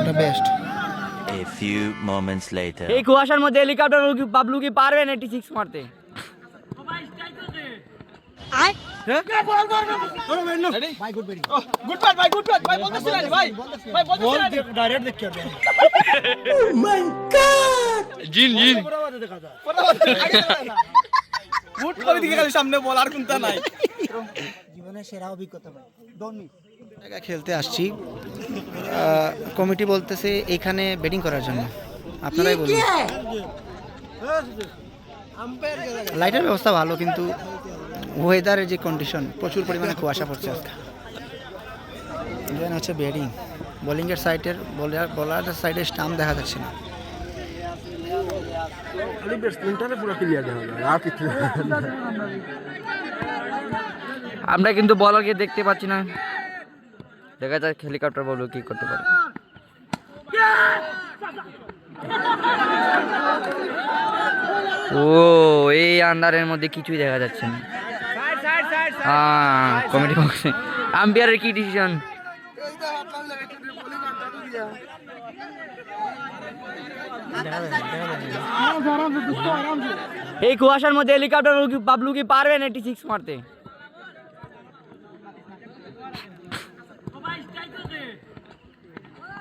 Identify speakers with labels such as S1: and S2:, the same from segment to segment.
S1: এটা best
S2: A few moments later.
S3: এই কুয়াশার মধ্যে হেলিকপ্টার বাবলু কি এটি সিক্স মারতে? জিন জিন।
S4: সামনে কোনটা নাই।
S1: জীবনের সেরা অভিজ্ঞতা ভাই। ডোন্ট মিস জায়গা খেলতে আসছি। কমিটি বলতেছে এখানে ব্যাটিং করার জন্য। আপনারাই বলুন। লাইটের ব্যবস্থা ভালো কিন্তু ওয়েদারের যে কন্ডিশন প্রচুর পরিমাণে কুয়াশা পড়ছে আজকে। দেন হচ্ছে ব্যাটিং বোলিংয়ের সাইডের বলার বলার সাইডে স্টাম্প দেখা যাচ্ছে না।
S3: আমরা কিন্তু বলারকে দেখতে পাচ্ছি না। দেখা যাক হেলিকপ্টার বলব কি করতে পারে। ও, এই আন্ডারের মধ্যে কিছুই দেখা যাচ্ছে না। কমেডি বক্সে আম্পায়ারের কি ডিসিশন এই কুয়াশার মধ্যে হেলিকপ্টার বাবলু কি পারবেন এটি সিক্স মারতে?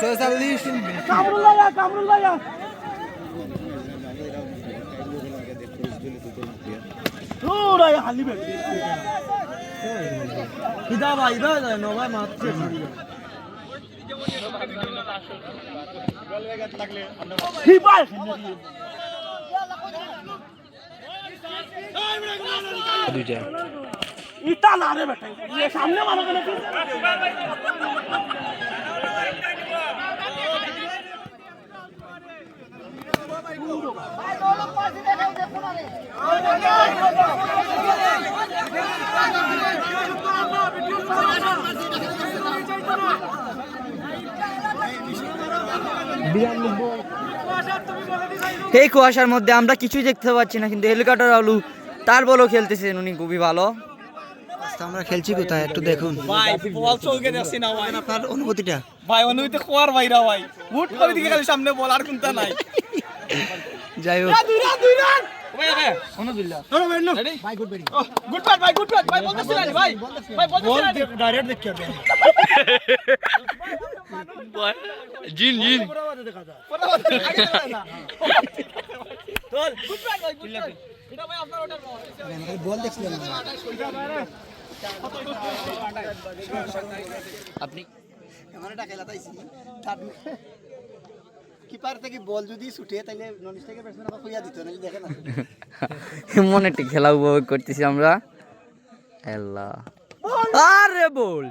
S3: ছয়চল্লিশ ইটা না রে বেটা ইয়ে সামনে মানো কেন? কুয়াশার মধ্যে আমরা কিছুই দেখতে পাচ্ছি না কিন্তু হেলিকপ্টার আলু তার বলও খেলতেছেন উনি খুবই ভালো।
S1: আমরা খেলছি কোথায়? একটু দেখুন।
S4: ভাই বল চলকে না ভাই।
S1: আপনার অনুভূতিটা?
S4: ভাই অনুমিতে খোয়ার ভাইরা ভাই। গুড করে দিকে খালি সামনে বল আর কোনটা নাই।
S1: যাই হোক।
S4: দুই রান দুই রান ভাই ভাই
S1: ভাই গুড বেরি।
S4: গুড বাই ভাই গুড বাই ভাই বলতেছিলেন ভাই। ভাই বলতেছিলেন
S1: ডাইরেক্ট দেখ
S3: জিন জিন।
S4: চল গুড বাই ভাই গুড বাই এটা ভাই আপনার ওটা
S1: বল দেখছিলেন
S3: আপনি
S1: কিপার থেকে বল যদি ছুটে তাহলে নন স্ট্রাইকের ব্যাটসম্যান আবার কইয়া দিত না দেখেন না।
S3: মনে একটি খেলা উপভোগ করতেছি আমরা। আল্লাহ আরে বল!